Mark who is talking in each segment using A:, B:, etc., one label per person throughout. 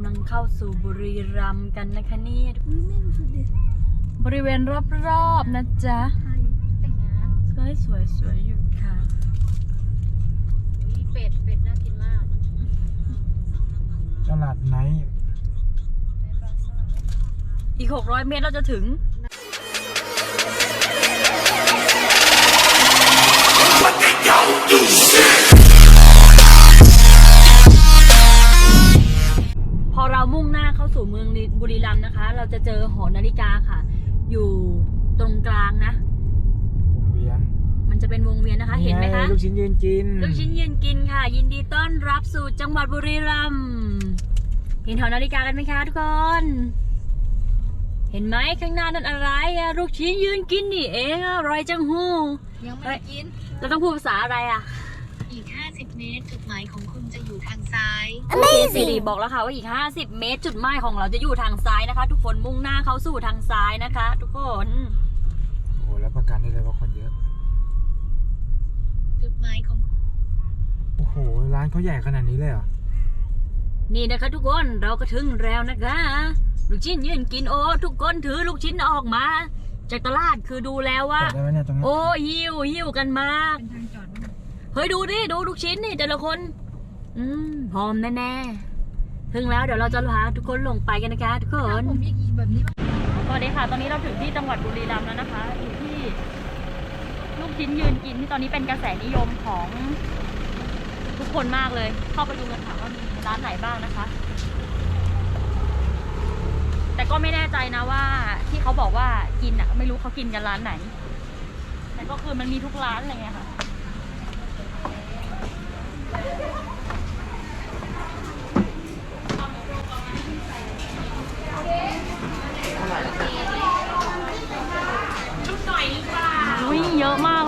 A: ำลังเข้าสู่บุรีรัมย์กันนะคะนี่
B: อุ้ยแม่ดูสุดเด็ด
A: บริเวณรอบๆนะจ๊ะ
B: ไทย
C: แต่งงาน
A: สวยสวยสวยอยู่ค่ะ
C: อุ๊ยเป็ด เป็ดน่ากินมาก
D: ตลาดไนท์
A: อีก 600 เมตรเราจะถึงพอ นะคะ เราจะเจอหอนาฬิกาค่ะ อยู่ตรงกลางนะ
D: วงเวียน
A: มันจะเป็นวงเวียนนะคะ เห็นไหมคะ
D: ลูกชิ้นยืนกิน
A: ลูกชิ้นยืนกินค่ะ ยินดีต้อนรับสู่จังหวัดบุรีรัมย์เห็นหอนาฬิกากันไหมคะทุกคน เห็นไหมข้างหน้านั่นอะไรอะลูกชิ้นยืนกินนี่เองอร่อยจังหู
C: ยังไม่ได้กิน
A: เราต้องพูดภาษาอะไรอะ
C: อีก 50 เมตร จุดหมายของคุณจะอยู่ทางซ้าย
A: โอเคสิริบอกแล้วค่ะว่าอีก 50 เมตร จุดหมายของเราจะอยู่ทางซ้ายนะคะ ทุกคนมุ่งหน้าเข้าสู่ทางซ้ายนะคะ ทุกคน
D: โอ้โหแล้วประกันได้เลยว่าคนเยอะ
C: จุดหมายของ
D: โอ้โห ร้านเขาใหญ่ขนาดนี้เลยเหรอ
A: นี่นะคะทุกคนเราก็ถึงแล้วนะคะ ลูกชิ้นยืนกินโอ้ทุกคนถือลูกชิ้นออกมา จากตลาดคือดูแล้วว่า
D: จอดได้ไหมเนี่ยตรงนี้
A: โอ้หิวหิวกันมาก
C: เป็นทางจอดมั้ง
A: เฮ้ยดูดิดูลูกชิ้นนี่แต่ละคน อืมหอมแน่ๆถึงแล้วเดี๋ยวเราจะพาทุกคนลงไปกันนะคะ ทุกคน
C: ผมอยากกินแบบนี้บ้าง
A: สวัสดีค่ะ ตอนนี้เราถึงที่จังหวัดบุรีรัมย์แล้วนะคะอยู่ที่ลูกชิ้นยืนกินที่ตอนนี้เป็นกระแสนิยมของทุกคนมากเลย เข้าไปดูกันค่ะว่ามีร้านไหนบ้างนะคะ แต่ก็ไม่แน่ใจนะว่า ที่เขาบอกว่ากินอะไม่รู้เขากินกันร้านไหน แต่ก็คือมันมีทุกร้านอะไรเงี้ยค่ะ อุ้ยเยอะมาก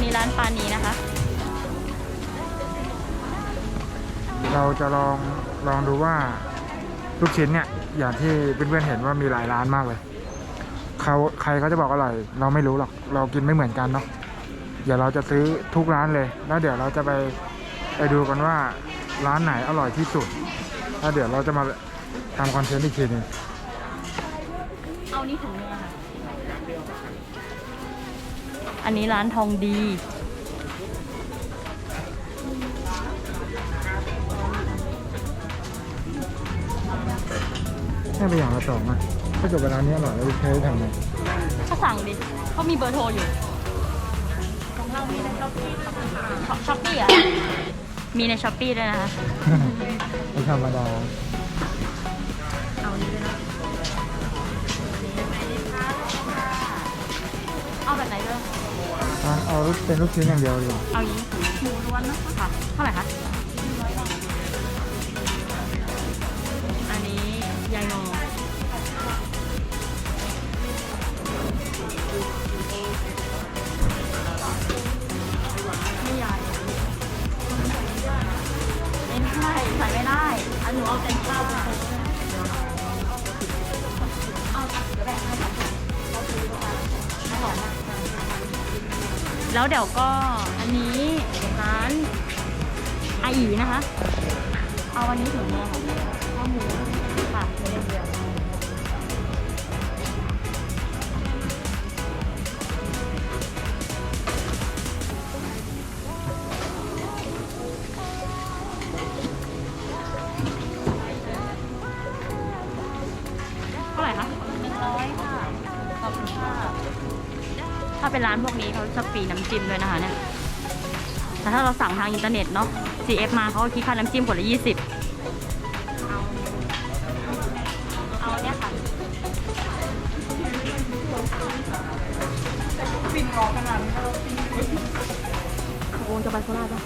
A: อั
D: น
E: นี้ร้านปานีนะคะ
D: เราจะลองลองดูว่าลูกชิ้นเนี่ยอย่างที่เพื่อนๆเห็นว่ามีหลายร้านมากเลยเขาใครเขาจะบอกอร่อย เราไม่รู้หรอกเรากินไม่เหมือนกันเนาะเดี๋ยวเราจะซื้อทุกร้านเลย แล้วเดี๋ยวเราจะไปไปดูกันว่าร้านไหนอร่อยที่สุด แล้วเดี๋ยวเราจะมาทำคอนเทนต์อีกทีหนึง
E: เอานี่ถุงนึงอะค่ะ อันนี้ร้านทองดี
D: ให้ไปอย่างละสองอะถ้าเกิดเวลานี้อร่อยเราจะใช้ทำไง
E: ก็สั่งดิเขามีเบอร์โทรอยู่ ของเรามีในช้อปปี้ช้อปปี้อะ มีในช้อปปี้ด้วยนะคะ
D: ไม่ธรรมดา
E: เป็
D: นลูกชิ้นอย่างเดียวดีกว่า
E: เอานี้หมูล้วนนะคะเท่าไหร่คะ แล้วเดี๋ยวก็อันนี้ร้านอาอีนะคะ เอาวันนี้ถึงเมื่อค่ข้าวหมูล เป็นร้านพวกนี้เขาจะฟรีน้ำจิ้มด้วยนะคะเนี่ยแต่ถ้าเราสั่งทางอินเทอร์เน็ตเนาะ CF มาเขาก็คิดค่าน้ำจิ้มขวดละยี่สิบเอา เอาเนี่ยค่ะปิ่นรอขนาดนี้โอ้จะไปโคราชปะ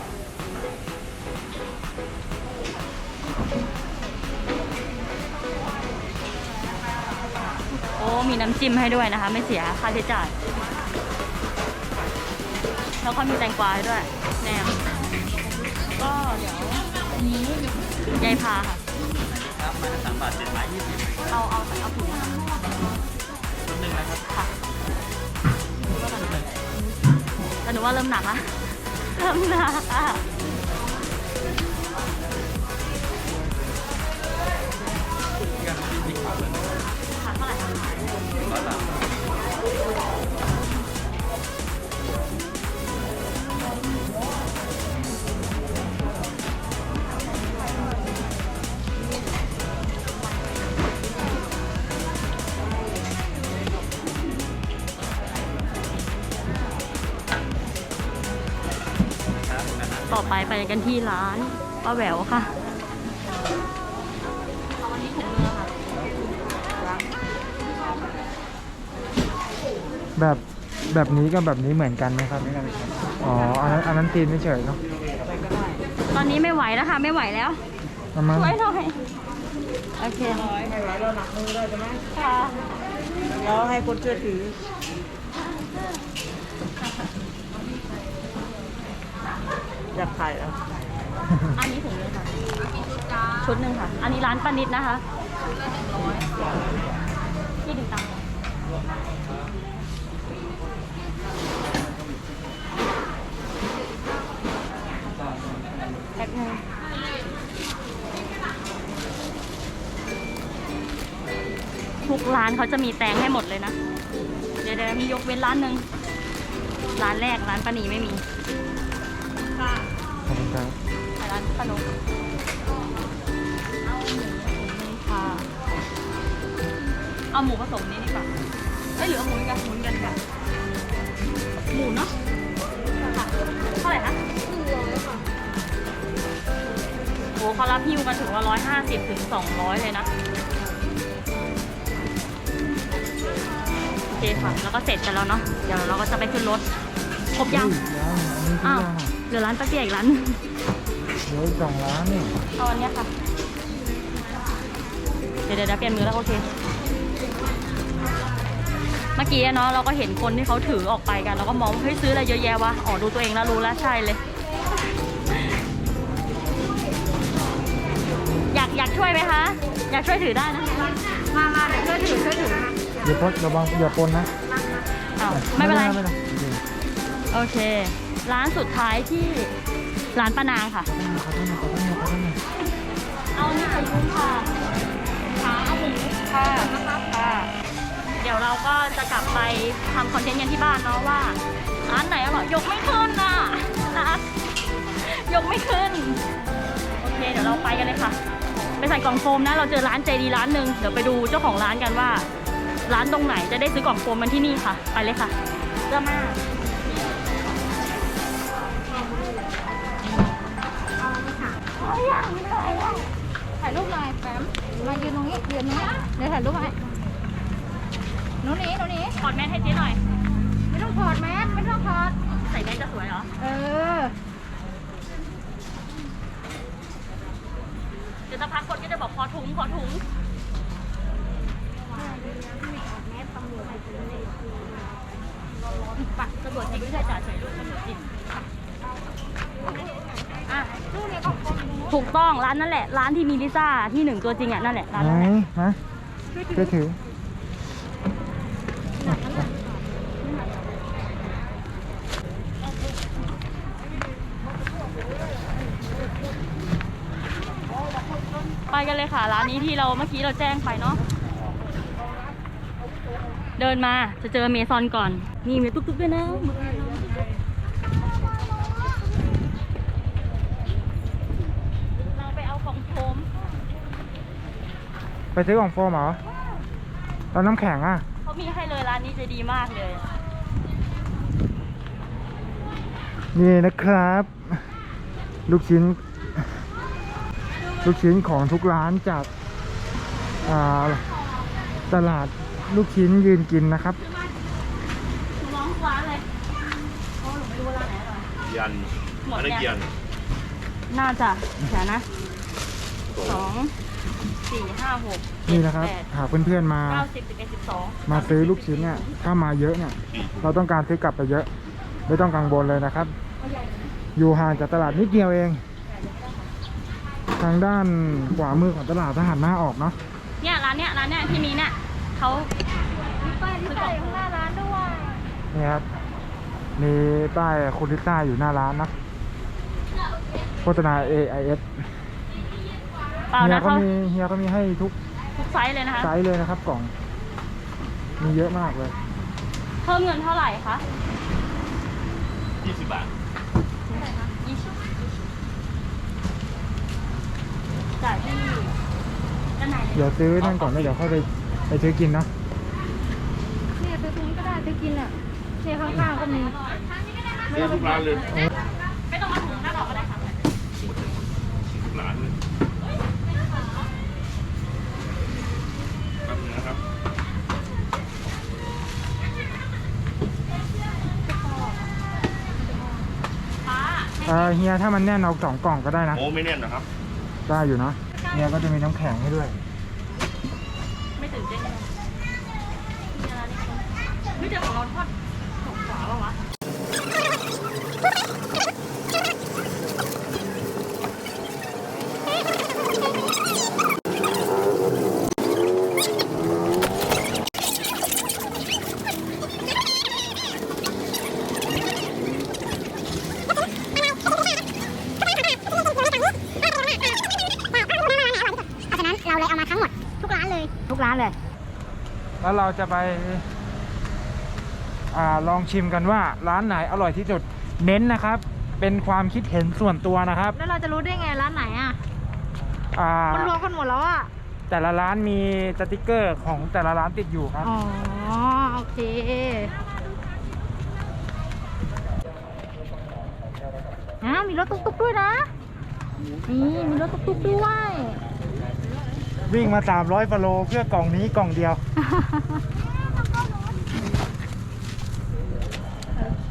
E: โอ้มีน้ำจิ้มให้ด้วยนะคะ ไม่เสียค่าใช้จ่าย แล้วก็มีแตงกวาให้ด้วยแหนมก็เดี๋ยวอันนี้ยายพาค่ะ
F: ครับไมาสามบาทเจ็ดไม้ยี่สิบ
E: เอาเอาเอาถุงนะคะ
F: ชุดหนึ่งนะครับ
E: ค่ะแต่หนูว่าเริ่มหนักละเริ่มหนักอะค่ะ ต่อไปไปกันที่ร้านป้าแหววค่ะเอาวันนี้ถุงเนื้อค่ะ
D: แบบแบบนี้กับแบบนี้เหมือนกันไหมครับ อ๋อ อันนั้นอันนั้นตีนไม่เฉยๆเนาะ
E: ตอนนี้ไม่ไหวแล้วค่ะ ไม่ไหวแล้ว
D: ประมาณ
E: ช่วยหน่อยโอเคไม่ไหวเราหนักมือเลยใช่ไหมค่ะ
G: แล้วให้คนช่วยถือ อยากถ่ายแล้ว
E: อันนี้ถุงนึงค่ะชุดหนึ่งค่ะ อันนี้ร้านปานิดนะคะพี่ดึงตังค์แป๊บนึงทุกร้านเขาจะมีแตงให้หมดเลยนะ เดี๋ยวเดี๋ยวมียกเว้นร้านหนึ่ง ร้านแรกร้านปานีไม่มี
D: ขอบคุณครับ
E: ไปร้านขนมเอาหมูผสมนี่ค่ะ เอาหมูผสมนี้ดีกว่า เอ้ยหรือเอาหมูกันหมูกันค่ะหมูเนาะค่ะเท่าไหร่คะหนึ่งร้อยค่ะโหเขารับฮิวกันถึงว่าร้อยห้าสิบถึงสองร้อยเลยนะโอเคค่ะแล้วก็เสร็จกันแล้วเนาะเดี๋ยวเราก็จะไปขึ้นรถครบยัง
D: อุ้ร้านอันนี้ที่
E: อ้าว
D: ย่างอะ
E: เห ลือร้านป้าเปียอีกร้านหนึ่ง
D: เดี๋ยวอีกสองร้านเนี่ย
E: เอาอันเนี้ยค่ะ เดี๋ยวเดี๋ยวเดี๋ยวเปลี่ยนมือแล้วโอเค เมื่อกี้อะเนาะเราก็เห็นคนที่เขาถือออกไปกัน เราก็มองว่าเฮ้ยซื้ออะไรเยอะแยะวะ อ๋อดูตัวเองแล้วรู้แล้วใช่เลย อยากอยากช่วยไหมคะ อยากช่วยถือได้นะมามาเดี๋ยวช่วยถือช่วยถือ
D: อย่าปนระวังอย่าปนนะ
E: อ้าวไม่เป็นไร
D: ไม่เป็นไร
E: โอเค ร้านสุดท้ายที่ร้านป้านางค่ะ
D: ขอโทษนะขอโทษนะขอโทษนะ
E: เอานี่ไปยุ้งค่ะขาเอาหมูค่ะค่ะ เดี๋ยวเราก็จะกลับไปทำคอนเทนต์กันที่บ้านเนาะว่า ร้านไหนอร่อยยกไม่ขึ้นน่ะนะยกไม่ขึ้น โอเค เดี๋ยวเราไปกันเลยค่ะ ไปใส่กล่องโฟมนะ เราเจอร้านใจดีร้านหนึ่งเดี๋ยวไปดูเจ้าของร้านกันว่า ร้านตรงไหนจะได้ซื้อกล่องโฟมมันที่นี่ค่ะ ไปเลยค่ะเจ้ามา
C: ถ่ายรูปหน่อยแปมมายืนตรงนี้ยืนตรงนี้เดี๋ยวถ่ายรูปให้หนูหนีหนูหนี
E: ถอดแมสให้เจ๊หน่อย
C: ไม่ต้องถอดแมสไม่ต้องถอด
E: ใส่แมสจะสวยเหรอ
C: เออ
E: เดี๋ยวสักพักคนก็จะบอกขอถุงขอถุงปักตำรวจจริงไม่ใช่จ่าเฉยลูกตำรวจจริง อะถูกต้องร้านนั่นแหละ ร้านที่มีลิซ่าที่หนึ่งตัวจริงอะนั่นแหละร้าน
D: ไหน
E: นั้นแหละ
D: มาช่วยถือ
E: ไปกันเลยค่ะ ร้านนี้ที่เราเมื่อกี้เราแจ้งไปเนาะเดินมาจะเจอเมซอนก่อน นี่มีตุ๊กๆด้วยนะเราไปเอาของโฟม
D: ไปซื้อของโฟมเหรอตอนน้ำแข็งอะ
E: เขามีให้เลยร้านนี้จะดีมากเลย
D: นี่นะครับ ลูกชิ้น ลูกชิ้นของทุกร้านจากอ่าตลาดลูกชิ้นยืนกินนะครับ
E: คุณน้องร้านเลยโอ้หนูไม่รู้ว่าร้านไหนอร่อย
H: ยัน
E: หมด
H: อะไร
E: ยัง
H: เกียน
E: น่าจะเดี๋ยวนะสอง สี่ห้าหก
D: นี่นะครับ
E: แปด
D: หากเพื่อนๆมา
E: เก้าสิบสิบเอ็ดสิบสอง
D: มาซื้อลูกชิ้นเนี่ย ถ้ามาเยอะเนี่ย เราต้องการซื้อกลับไปเยอะ ไม่ต้องกังวลเลยนะครับ อยู่ห่างจากตลาดนิดเดียวเอง ทางด้านขวามือของตลาดถ้าหันหน้าออกเนาะ
E: เนี่ยร้านเนี้ยร้านเนี้ยที่มีเนี่ยเขาป้ายที่ใส่ข้างหน้าร้านด้วย
D: นี่ครับ มีป้ายคุณลิซ่าอยู่หน้าร้านนะโฆษณา AIS
E: เปล่า
D: เฮีย
E: นะ
D: ก็
E: เขา
D: มีเฮียก็มีให้ทุก
E: ทุกไซส์เลยนะคะ
D: ไซส์เลยนะครับ กล่อง มีเยอะมากเลย
E: เพิ่มเงินเท่าไหร่คะ
H: 20 บาท
E: ยี่สิบจ่ายที่ด้านในเลย
D: เดี๋ยวซื้อนั่นก่อนแล้วเดี๋ยวค่อยไปไปซื้อกินเนาะ
C: เนี่ยซื้อตรงนี้ก็ได้ซื้อกินอะเนี่ยข้างๆก็มี
H: ซื้อทุกร้านเลย
E: ไม่ต้องมาถุงหน้าบอกก็ได้ค่ะ
H: ทุกร้านเลยแป๊บนึงนะครับ
E: ป้า
D: เออเฮียถ้ามันแน่นเอาสองกล่องก็ได้นะ
H: โอ้ไม่แน่นนะครับ
D: ได้อยู่นะเฮียก็จะมีน้ำแข็งให้ด้วย
E: ไม่ตื่นเต้นเลยมีอะไรนี่คนไม่เจอของเราทอดของขวาปะวะ
C: เพราะฉะนั้นเราเลยเอามาทั้งหมด ทุกร้านเลย ทุกร้านเลย
D: แล้วเราจะไปอาลองชิมกันว่าร้านไหนอร่อยที่สุดเน้นนะครับ เป็นความคิดเห็นส่วนตัวนะครับ
C: แล้วเราจะรู้ได้ไงร้านไหนอะ
D: อ่า
C: มันรวมกันหมดแล้วอะ
D: แต่ละร้านมีสติกเกอร์ของแต่ละร้านติดอยู่ครับ
C: อ๋อโอเคอ่ามีรถตุ๊กๆด้วยนะนี่มีรถตุ๊กๆด้วย
D: วิ่งมา 300ฟโลเพื่อกล่องนี้กล่องเดียว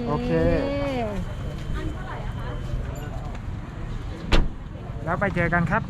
D: โอเค แล้วไปเจอกันครับ